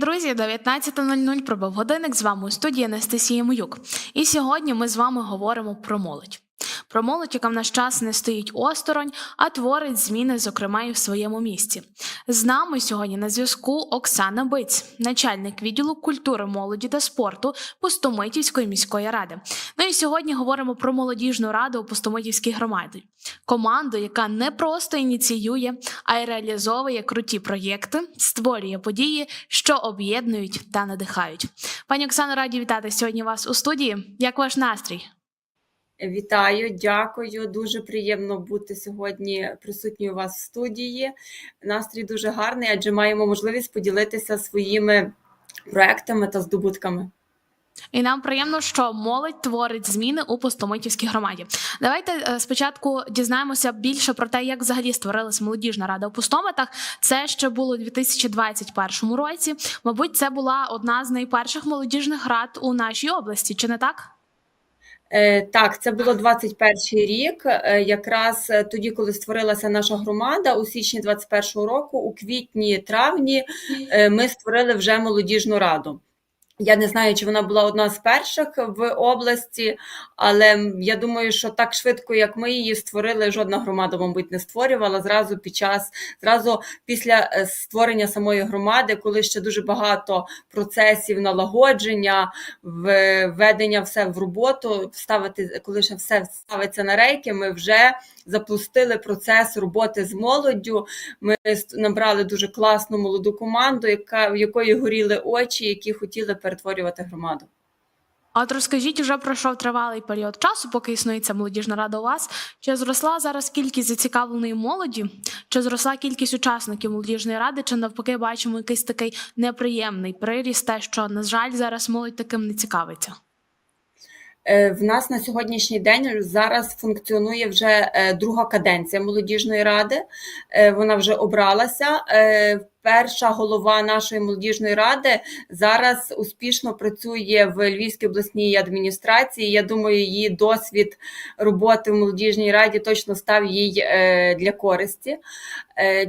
Привіт, друзі! 19.00 пробив годинник. З вами у студії Анастасія Моюк. І сьогодні ми з вами говоримо про молодь. Про молодь, яка в наш час не стоїть осторонь, а творить зміни, зокрема, і в своєму місті. З нами сьогодні на зв'язку Оксана Биць, начальник відділу культури, молоді та спорту Пустомитівської міської ради. Ну і сьогодні говоримо про молодіжну раду у Пустомитівській громаді, команду, яка не просто ініціює, а й реалізовує круті проєкти, створює події, що об'єднують та надихають. Пані Оксано, раді вітати сьогодні вас у студії. Як ваш настрій? Вітаю, дякую. Дуже приємно бути сьогодні присутньою у вас в студії. Настрій дуже гарний, адже маємо можливість поділитися своїми проектами та здобутками. І нам приємно, що молодь творить зміни у Пустомитівській громаді. Давайте е, спочатку дізнаємося більше про те, як взагалі створилась молодіжна рада у Пустомитах. Це ще було у 2021 році. Мабуть, це була одна з найперших молодіжних рад у нашій області, чи не так? Е, Так, це було 21 рік, е, якраз е, тоді, коли створилася наша громада у січні 21 року, у квітні-травні ми створили вже молодіжну раду. Я не знаю, чи вона була одна з перших в області, але я думаю, що так швидко, як ми її створили, жодна громада, мабуть, не створювала. Зразу під час, зразу після е, створення самої громади, коли ще дуже багато процесів налагодження, введення все в роботу, ставити, коли ще все ставиться на рейки, ми вже запустили процес роботи з молоддю. Ми набрали дуже класну молоду команду, яка в якої горіли очі, які хотіли перетворювати громаду. А От розкажіть, уже пройшов тривалий період часу, поки існує ця молодіжна рада у вас. Чи зросла зараз кількість зацікавленої молоді? Чи зросла кількість учасників молодіжної ради? Чи навпаки бачимо якийсь такий неприємний приріст, те, що на жаль зараз молодь таким не цікавиться? Е, В нас на сьогоднішній день зараз функціонує вже е, друга каденція молодіжної ради. Е, Вона вже обралася. Перша голова нашої молодіжної ради зараз успішно працює в Львівській обласній адміністрації. Я думаю, її досвід роботи в молодіжній раді точно став їй для користі.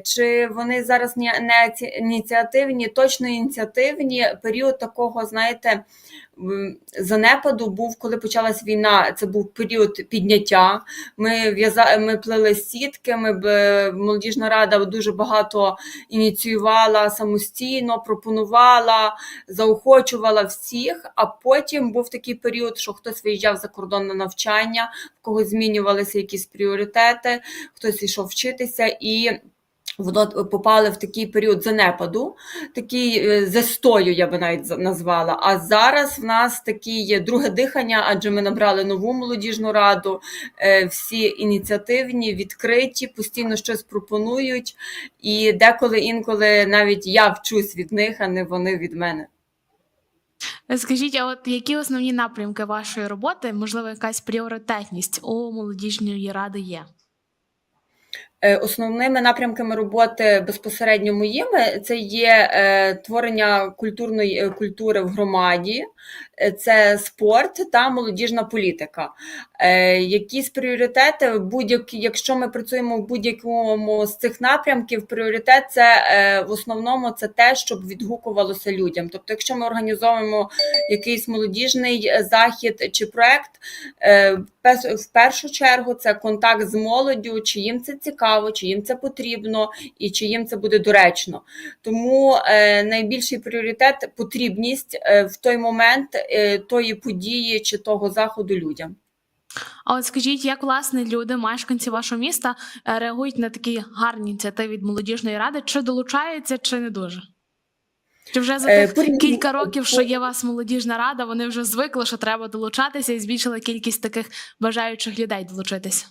Чи вони зараз не ці- ініціативні? Точно ініціативні. Період такого, знаєте, занепаду був, коли почалась війна. Це був період підняття. Ми в'яза... ми плели сітки. Ми молодіжна рада дуже багато ініціювала самостійно, пропонувала, заохочувала всіх. А потім був такий період, що хтось виїжджав за кордон на навчання, в когось змінювалися якісь пріоритети, хтось йшов вчитися і. Воно попали в такий період занепаду, такий е, застою, я би навіть назвала. А зараз в нас такі друге дихання, адже ми набрали нову молодіжну раду. е, Всі ініціативні, відкриті, постійно щось пропонують. І деколи інколи навіть я вчусь від них, а не вони від мене. Скажіть, а от які основні напрямки вашої роботи, можливо, якась пріоритетність у молодіжної ради є? Е, Основними напрямками роботи безпосередньо моїми це є е, творення культурної е, культури в громаді, це спорт та молодіжна політика. Якісь пріоритети, будь-які, якщо ми працюємо в будь-якому з цих напрямків, пріоритет це в основному це те, щоб відгукувалося людям. Тобто, якщо ми організовуємо якийсь молодіжний захід чи проект, в першу чергу це контакт з молоддю, чи їм це цікаво, чи їм це потрібно, і чи їм це буде доречно. Тому е, найбільший пріоритет потрібність е, в той момент е, тої події чи того заходу людям. А от скажіть, як власне люди, мешканці вашого міста, реагують на такі гарні ініціативи від молодіжної ради? Чи долучаються, чи не дуже? Чи вже за тих порівняно- кілька років, що є у вас молодіжна рада, вони вже звикли, що треба долучатися, і збільшили кількість таких бажаючих людей долучитися?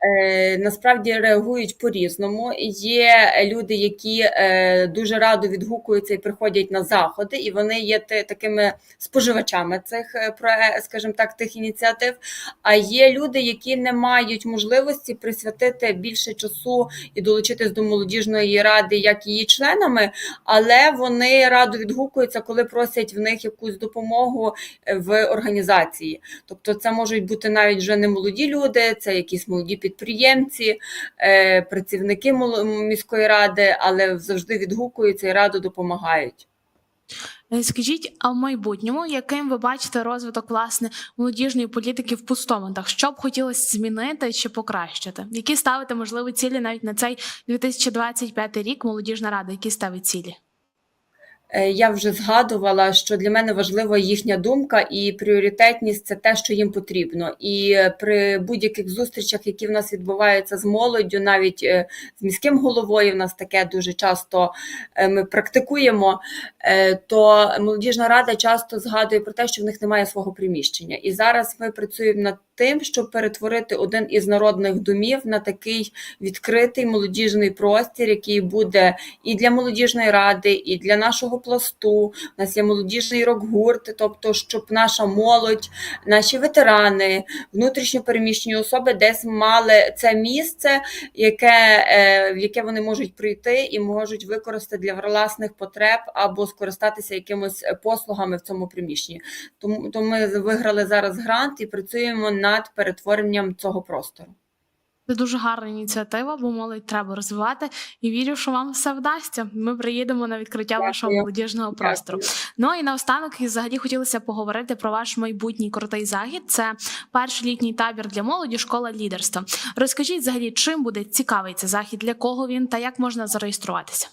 Е, Насправді реагують по-різному. Є люди, які е, дуже радо відгукуються і приходять на заходи, і вони є такими споживачами цих е, скажімо так, тих ініціатив. А є люди, які не мають можливості присвятити більше часу і долучитись до молодіжної ради, як її членами, але вони радо відгукуються, коли просять в них якусь допомогу в організації. Тобто, це можуть бути навіть вже не молоді люди, це якісь молоді підприємці, е, працівники міської ради, але завжди відгукуються і радо допомагають. Е, Скажіть, а в майбутньому, яким ви бачите розвиток власне молодіжної політики в пустоментах? Що б хотілося змінити чи покращити? Які ставите можливі цілі навіть на цей 2025 рік? Молодіжна рада, які ставить цілі? Е, Я вже згадувала, що для мене важлива їхня думка і пріоритетність це те, що їм потрібно. І е, при будь-яких зустрічах, які в нас відбуваються з молоддю, навіть е, з міським головою, в нас таке дуже часто ми практикуємо, то молодіжна рада часто згадує про те, що в них немає свого приміщення. І зараз ми працюємо над тим, щоб перетворити один із народних домів на такий відкритий молодіжний простір, який буде і для молодіжної ради, і для нашого пласту. У нас є молодіжний рок-гурт, тобто, щоб наша молодь, наші ветерани, внутрішньо переміщені особи десь мали це місце, яке, е, в яке вони можуть прийти і можуть використати для власних потреб або скористатися якимось послугами в цьому приміщенні. Тому то ми виграли зараз грант і працюємо над перетворенням цього простору. Це дуже гарна ініціатива, бо молодь треба розвивати. І вірю, що вам все вдасться. Ми приїдемо на відкриття Дякую. вашого молодіжного простору. Дякую. Ну і наостанок, і взагалі хотілося поговорити про ваш майбутній крутий захід. Це перший літній табір для молоді, школа лідерства. Розкажіть взагалі, чим буде цікавий цей захід, для кого він та як можна зареєструватися?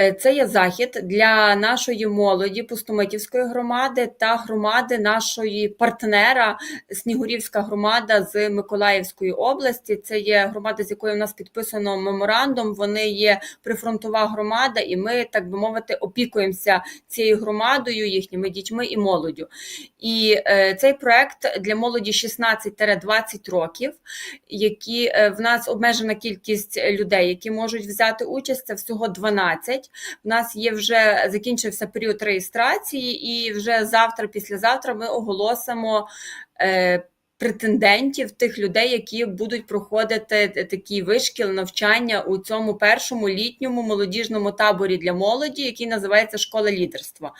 Е, Це є захід для нашої молоді Пустомитівської громади та громади нашої партнера Снігурівська громада з Миколаївської області. Це є громада, з якою в нас підписано меморандум. Вони є прифронтова громада, і ми, так би мовити, опікуємося цією громадою, їхніми дітьми і молоддю. І е, цей проект для молоді 16-20 років, які е, в нас обмежена кількість людей, які можуть взяти участь. Це всього 12. У нас є вже закінчився період реєстрації, і вже завтра, післязавтра, ми оголосимо. Претендентів тих людей, які будуть проходити такий вишкіл навчання у цьому першому літньому молодіжному таборі для молоді, який називається Школа лідерства.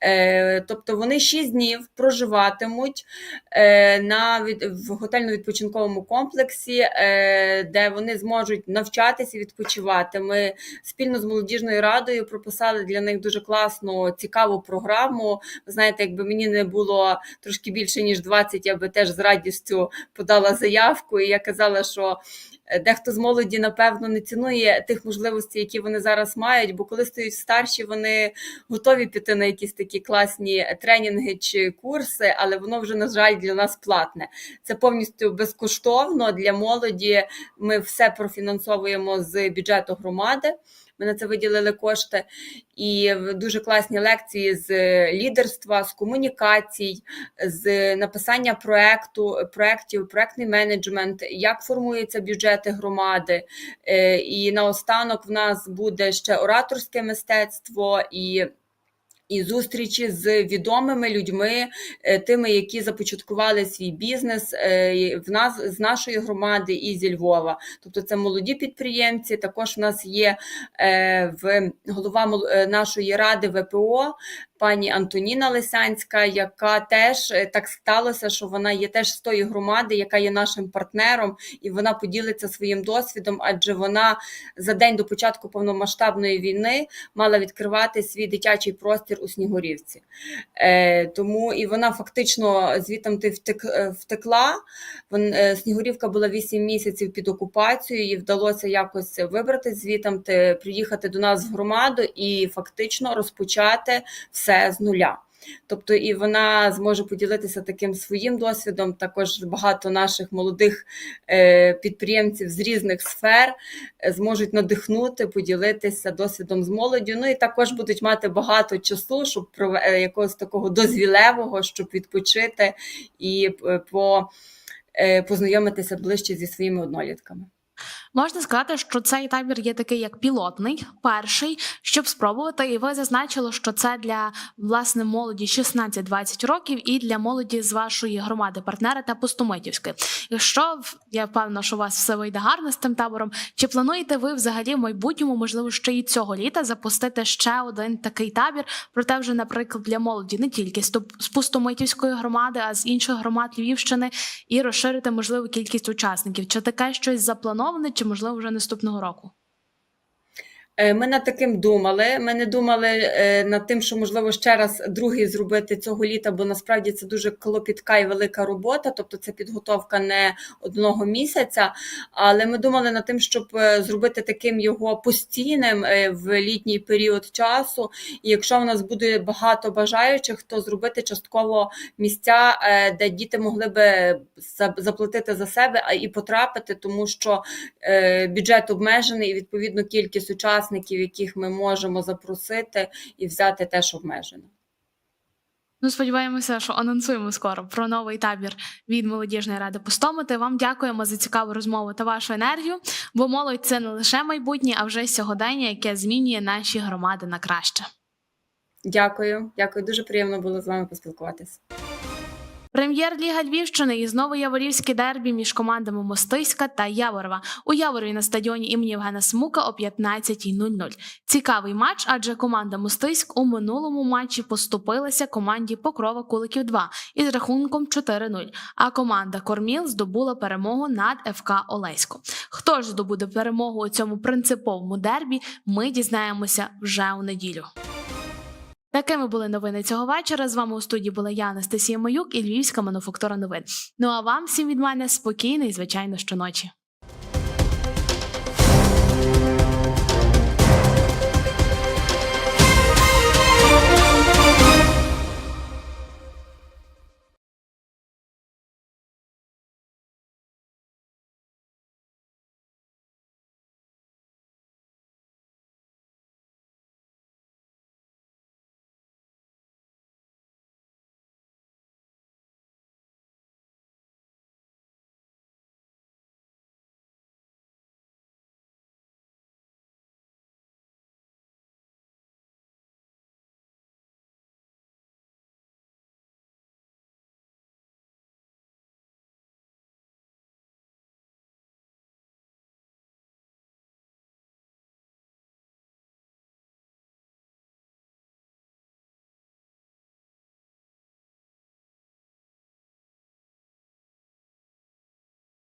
Е, тобто вони 6 днів проживатимуть е, на в готельно-відпочинковому комплексі, е, де вони зможуть навчатися і відпочивати. Ми спільно з молодіжною радою прописали для них дуже класну, цікаву програму. Ви знаєте, якби мені не було трошки більше ніж 20, я би теж з подала заявку. І я казала, що е, дехто з молоді, напевно, не цінує тих можливостей, які вони зараз мають, бо коли стають старші, вони готові піти на якісь такі класні тренінги чи курси, але воно вже, на жаль, для нас платне. Це повністю безкоштовно для молоді. Ми все профінансовуємо з бюджету громади. Ми на це виділили кошти і дуже класні лекції з лідерства, з комунікацій, з написання проекту, проектів, проектний менеджмент, як формуються бюджети громади. Е, І наостанок в нас буде ще ораторське мистецтво і. І зустрічі з відомими людьми, е, тими, які започаткували свій бізнес е, в нас з нашої громади і зі Львова. Тобто це молоді підприємці. Також в нас є е, в голова нашої ради ВПО. Пані Антоніна Лисянська, яка теж е, так сталося, що вона є теж з тої громади, яка є нашим партнером, і вона поділиться своїм досвідом, адже вона за день до початку повномасштабної війни мала відкривати свій дитячий простір у Снігурівці. Е, тому і вона фактично звітом ти втек, е, втекла. Вон, е, Снігурівка була 8 місяців під окупацією, їй вдалося якось вибрати звітом, ти, приїхати до нас в громаду і фактично розпочати все з нуля. Тобто і вона зможе поділитися таким своїм досвідом. Також багато наших молодих е, підприємців з різних сфер е, зможуть надихнути, поділитися досвідом з молоддю. Ну і також будуть мати багато часу, щоб е, якогось такого дозвілевого, щоб відпочити і по, познайомитися ближче зі своїми однолітками. Можна сказати, що цей табір є такий як пілотний, перший, щоб спробувати. І ви зазначили, що це для власне молоді 16-20 років і для молоді з вашої громади, партнера та Пустомитівської. Якщо я впевнена, що у вас все вийде гарно з тим табором, чи плануєте ви взагалі в майбутньому, можливо, ще і цього літа запустити ще один такий табір? Проте вже, наприклад, для молоді не тільки з Пустомитівської громади, а з інших громад Львівщини, і розширити можливу кількість учасників. Чи таке щось заплановане, чи можливо вже наступного року? Е, Ми над таким думали. Ми не думали е, над тим, що можливо ще раз другий зробити цього літа, бо насправді це дуже клопітка і велика робота, тобто це підготовка не одного місяця. Але ми думали над тим, щоб е, зробити таким його постійним в літній період часу. І якщо в нас буде багато бажаючих, то зробити частково місця, де діти могли би заплатити за себе і потрапити, тому що бюджет обмежений, і відповідно кількість учасників, яких ми можемо запросити і взяти, теж обмежена. Ну, сподіваємося, що анонсуємо скоро про новий табір від молодіжної ради Пустомити. Вам дякуємо за цікаву розмову та вашу енергію. Бо молодь це не лише майбутнє, а вже сьогодення, яке змінює наші громади на краще. Дякую, дякую. Дуже приємно було з вами поспілкуватися. Прем'єр-ліга Львівщини і знову Яворівське дербі між командами Мостиська та Яворова. У Яворові на стадіоні імені Євгена Смука о 15.00. Цікавий матч, адже команда Мостиськ у минулому матчі поступилася команді Покрова Куликів 2 із рахунком 4-0. А команда Корміл здобула перемогу над ФК Олесько. Хто ж здобуде перемогу у цьому принциповому дербі? Ми дізнаємося вже у неділю. Такими були новини цього вечора. З вами у студії була я, Анастасія Маюк і Львівська мануфактура новин. Ну а вам всім від мене спокійної, звичайно, щоночі.